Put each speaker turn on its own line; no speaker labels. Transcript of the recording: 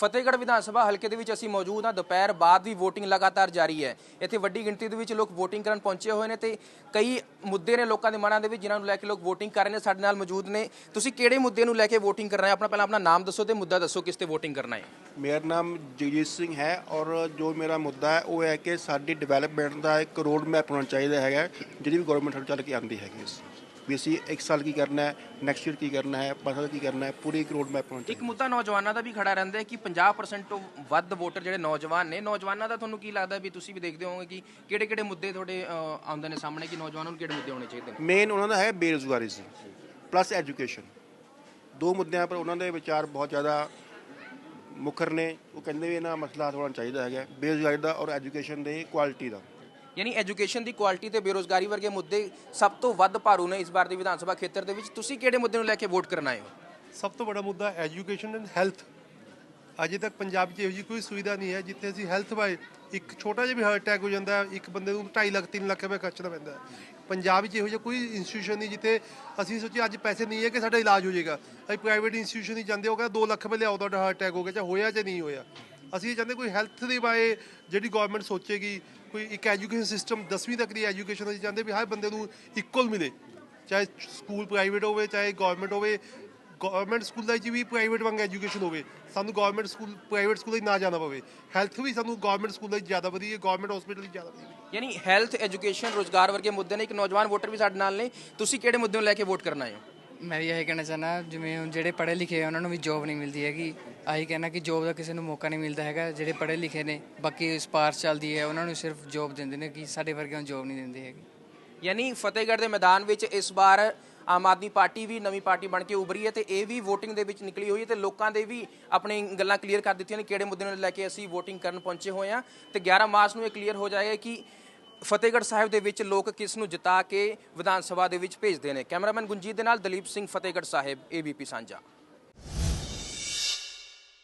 ਫਤਿਹਗੜ੍ਹ ਵਿਧਾਨ ਸਭਾ ਹਲਕੇ ਦੇ ਵਿੱਚ ਅਸੀਂ ਮੌਜੂਦ ਹਾਂ। ਦੁਪਹਿਰ ਬਾਅਦ ਵੀ VOTING ਲਗਾਤਾਰ ਜਾਰੀ ਹੈ। ਇੱਥੇ ਵੱਡੀ ਗਿਣਤੀ ਦੇ ਵਿੱਚ ਲੋਕ VOTING ਕਰਨ ਪਹੁੰਚੇ ਹੋਏ ਨੇ ਤੇ ਕਈ ਮੁੱਦੇ ਨੇ ਲੋਕਾਂ ਦੇ ਮਨਾਂ ਦੇ ਵਿੱਚ ਜਿਨ੍ਹਾਂ ਨੂੰ ਲੈ ਕੇ ਲੋਕ VOTING ਕਰ ਰਹੇ ਨੇ ਸਾਡੇ ਨਾਲ ਮੌਜੂਦ ਨੇ। ਤੁਸੀਂ ਕਿਹੜੇ ਮੁੱਦੇ ਨੂੰ ਲੈ ਕੇ VOTING ਕਰਨਾ ਹੈ? ਆਪਣਾ ਪਹਿਲਾਂ ਆਪਣਾ ਨਾਮ ਦੱਸੋ ਤੇ ਮੁੱਦਾ ਦੱਸੋ ਕਿਸ ਤੇ VOTING ਕਰਨਾ ਹੈ।
ਮੇਰਾ ਨਾਮ ਜਗਜੀਤ ਸਿੰਘ ਹੈ ਔਰ ਜੋ ਮੇਰਾ ਮੁੱਦਾ ਹੈ ਉਹ ਹੈ ਕਿ ਸਾਡੀ ਡਿਵੈਲਪਮੈਂਟ ਦਾ ਇੱਕ ਰੋਡ ਮੈਪ ਹੋਣਾ ਚਾਹੀਦਾ ਹੈਗਾ ਜਿਹੜੀ ਵੀ ਗਵਰਨਮੈਂਟ ਸਾਡੇ ਚੱਲ ਕੇ ਆਉਂਦੀ ਹੈਗੀ ਇਸ ਵੀ ਅਸੀਂ ਇੱਕ ਸਾਲ ਕੀ ਕਰਨਾ ਹੈ ਨੈਕਸਟ ਈਅਰ ਕੀ ਕਰਨਾ ਹੈ ਪੰਜ ਸਾਲ ਕੀ ਕਰਨਾ ਹੈ ਪੂਰੀ ਇੱਕ ਰੋਡ ਮੈਪ ਹੋਣਾ
ਇੱਕ
ਚਾਹੀਦਾ।
ਮੁੱਦਾ ਨੌਜਵਾਨਾਂ ਦਾ ਵੀ ਖੜਾ ਰਹਿੰਦਾ ਹੈ ਕਿ 50% ਤੋਂ ਵੱਧ ਵੋਟਰ ਜਿਹੜੇ ਨੌਜਵਾਨ ਨੇ ਨੌਜਵਾਨਾਂ ਦਾ ਤੁਹਾਨੂੰ ਕੀ ਲੱਗਦਾ ਵੀ ਤੁਸੀਂ ਵੀ ਦੇਖਦੇ ਹੋਵੋਗੇ ਕਿ ਕਿਹੜੇ ਕਿਹੜੇ ਮੁੱਦੇ ਤੁਹਾਡੇ ਆਉਂਦੇ ਨੇ ਸਾਹਮਣੇ ਕਿ ਨੌਜਵਾਨਾਂ ਨੂੰ ਕਿਹੜੇ ਮੁੱਦੇ ਹੋਣੇ ਚਾਹੀਦੇ ਨੇ?
ਮੇਨ ਉਹਨਾਂ ਦਾ ਹੈ ਬੇਰੁਜ਼ਗਾਰੀ ਸੀ ਪਲੱਸ ਐਜੂਕੇਸ਼ਨ ਦੋ ਮੁੱਦਿਆਂ ਪਰ ਉਹਨਾਂ ਦੇ ਵਿਚਾਰ ਬਹੁਤ ਜ਼ਿਆਦਾ ਮੁਖਰ ਨੇ। ਉਹ ਕਹਿੰਦੇ ਵੀ ਇਹਨਾਂ ਮਸਲਾ ਹੋਣਾ ਚਾਹੀਦਾ ਹੈਗਾ ਬੇਰੁਜ਼ਗਾਰੀ ਦਾ ਔਰ ਐਜੂਕੇਸ਼ਨ ਦੇ ਕੁਆਲਿਟੀ ਦਾ।
ਯਾਨੀ ਐਜੂਕੇਸ਼ਨ ਦੀ ਕੁਆਲਿਟੀ ਤੇ ਬੇਰੋਜ਼ਗਾਰੀ ਵਰਗੇ ਮੁੱਦੇ ਸਭ ਤੋਂ ਵੱਧ ਭਾਰੂ ਨੇ ਇਸ ਵਾਰ ਦੀ ਵਿਧਾਨ ਸਭਾ ਖੇਤਰ ਦੇ ਵਿੱਚ। ਤੁਸੀਂ ਕਿਹੜੇ ਮੁੱਦੇ ਨੂੰ ਲੈ ਕੇ ਵੋਟ ਕਰਨ ਆਏ ਹੋ?
ਸਭ ਤੋਂ ਵੱਡਾ ਮੁੱਦਾ ਐਜੂਕੇਸ਼ਨ ਐਂਡ ਹੈਲਥ ਅਜੇ ਤੱਕ ਪੰਜਾਬ 'ਚ ਇਹੋ ਜਿਹੀ ਕੋਈ ਸੁਵਿਧਾ ਨਹੀਂ ਹੈ ਜਿੱਥੇ ਅਸੀਂ ਹੈਲਥ ਬਾਰੇ ਇੱਕ ਛੋਟਾ ਜਿਹਾ ਵੀ ਹਾਰਟ ਅਟੈਕ ਹੋ ਜਾਂਦਾ ਹੈ, ਇੱਕ ਬੰਦੇ ਨੂੰ 2.5 ਲੱਖ 3 ਲੱਖ ਰੁਪਏ ਖਰਚਣਾ ਪੈਂਦਾ ਹੈ। ਪੰਜਾਬ 'ਚ ਇਹੋ ਜਿਹਾ ਕੋਈ ਇੰਸਟੀਟਿਊਸ਼ਨ ਨਹੀਂ ਜਿੱਥੇ ਅਸੀਂ ਸੋਚੀ ਅੱਜ ਪੈਸੇ ਨਹੀਂ ਹੈ ਕਿ ਸਾਡਾ ਇਲਾਜ ਹੋ ਜਾਏਗਾ। ਅਸੀਂ ਪ੍ਰਾਈਵੇਟ ਇੰਸਟੀਟਿਊਸ਼ਨ ਹੀ ਜਾਂਦੇ ਹੋ ਗਿਆ 2 ਲੱਖ ਰੁਪਏ ਲਿਆਓ, ਤੁਹਾਡਾ ਹਾਰਟ ਅਟੈਕ ਹੋ ਗਿਆ, ਚਾਹੇ ਹੋਇਆ ਜਾਂ ਨਹੀਂ ਹੋਇਆ। ਅਸੀਂ ਇਹ ਚਾਹੁੰਦੇ ਕੋਈ ਹੈਲਥ ਦੇ ਬਾਰੇ ਜਿਹੜੀ ਗਵਰਨਮੈਂਟ ਸੋਚੇਗੀ, ਕੋਈ ਇੱਕ ਐਜੂਕੇਸ਼ਨ ਸਿਸਟਮ 10ਵੀਂ ਤੱਕ ਦੀ ਐਜੂਕੇਸ਼ਨ ਅਸੀਂ ਚਾਹੁੰਦੇ ਵੀ ਹਰ ਬੰਦੇ ਨੂੰ ਇਕੁਅਲ ਮਿਲੇ। ਚਾਹੇ ਸਕੂਲ ਪ੍ਰਾਈਵੇਟ ਹੋਵੇ, ਚਾਹੇ ਗਵਰਨਮੈਂਟ ਹੋਵੇ ਗਵਰਨਮੈਂਟ ਸਕੂਲ ਦਾ ਜੀ ਵੀ ਪ੍ਰਾਈਵੇਟ ਵਾਂਗ ਐਜੂਕੇਸ਼ਨ ਹੋਵੇ ਸਾਨੂੰ ਗਵਰਨਮੈਂਟ ਸਕੂਲ ਪ੍ਰਾਈਵੇਟ ਸਕੂਲ ਹੀ ਨਾ ਜਾਣਾ ਪਵੇ। ਹੈਲਥ ਵੀ ਸਾਨੂੰ ਗਵਰਨਮੈਂਟ ਸਕੂਲ ਦਾ ਜ਼ਿਆਦਾ ਵਧੀਆ ਗਵਰਨਮੈਂਟ ਹਸਪੀਟਲ ਹੀ ਜ਼ਿਆਦਾ ਵਧੀਆ।
ਯਾਨੀ ਹੈਲਥ ਐਜੂਕੇਸ਼ਨ ਰੋਜ਼ਗਾਰ ਵਰਗੇ ਮੁੱਦੇ ਨੇ ਇੱਕ ਨੌਜਵਾਨ ਵੋਟਰ ਵੀ ਸਾਡੇ ਨਾਲ ਨੇ। ਤੁਸੀਂ ਕਿਹੜੇ ਮੁੱਦੇ ਨੂੰ ਲੈ ਕੇ ਵੋਟ ਕਰਨ ਆਏ ਹੋ?
ਮੈਂ ਵੀ ਇਹੀ ਕਹਿਣਾ ਚਾਹੁੰਦਾ ਜਿਵੇਂ ਹੁਣ ਜਿਹੜੇ ਪੜ੍ਹੇ ਲਿਖੇ ਆ ਉਹਨਾਂ ਨੂੰ ਵੀ ਜੋਬ ਨਹੀਂ ਮਿਲਦੀ ਹੈਗੀ। ਆਹੀ ਕਹਿਣਾ ਕਿ ਜੋਬ ਦਾ ਕਿਸੇ ਨੂੰ ਮੌਕਾ ਨਹੀਂ ਮਿਲਦਾ ਹੈਗਾ। ਜਿਹੜੇ ਪੜ੍ਹੇ ਲਿਖੇ ਨੇ ਬਾਕੀ ਸਪਾਰਸ਼ ਚੱਲਦੀ ਹੈ ਉਹਨਾਂ ਨੂੰ ਸਿਰਫ ਜੋਬ ਦਿੰਦੇ ਨੇ ਕਿ ਸਾਡੇ ਵਰਗਿਆਂ ਨੂੰ ਜੋਬ ਨਹੀਂ ਦਿੰਦੇ ਹੈਗੇ।
ਯਾਨੀ ਫਤਿਹਗੜ੍ਹ ਦੇ ਮੈਦਾਨ ਵਿੱਚ ਇਸ ਵਾਰ ਆਮ ਆਦਮੀ ਪਾਰਟੀ ਵੀ ਨਵੀਂ ਪਾਰਟੀ ਬਣ ਕੇ ਉਭਰੀ ਹੈ ਤੇ ਇਹ ਵੀ VOTING ਦੇ ਵਿੱਚ ਨਿਕਲੀ ਹੋਈ ਹੈ ਤੇ ਲੋਕਾਂ ਦੇ ਵੀ ਆਪਣੀ ਗੱਲਾਂ ਕਲੀਅਰ ਕਰ ਦਿੱਤੀਆਂ ਨੇ ਕਿਹੜੇ ਮੁੱਦੇ ਨੂੰ ਲੈ ਕੇ ਅਸੀਂ VOTING ਕਰਨ ਪਹੁੰਚੇ ਹੋਏ ਹਾਂ ਤੇ 11 ਮਾਰਚ ਨੂੰ ਇਹ ਕਲੀਅਰ ਹੋ ਜਾਏਗਾ ਕਿ ਫਤਿਹਗੜ੍ਹ ਸਾਹਿਬ ਦੇ ਵਿੱਚ ਲੋਕ ਕਿਸ ਨੂੰ ਜਿਤਾ ਕੇ ਵਿਧਾਨ ਸਭਾ ਦੇ ਵਿੱਚ ਭੇਜਦੇ ਨੇ। ਕੈਮਰਾਮੈਨ ਗੁੰਜੀਤ ਦੇ ਨਾਲ ਦਲੀਪ ਸਿੰਘ, ਫਤਿਹਗੜ੍ਹ ਸਾਹਿਬ ABP ਸਾਂਝਾ।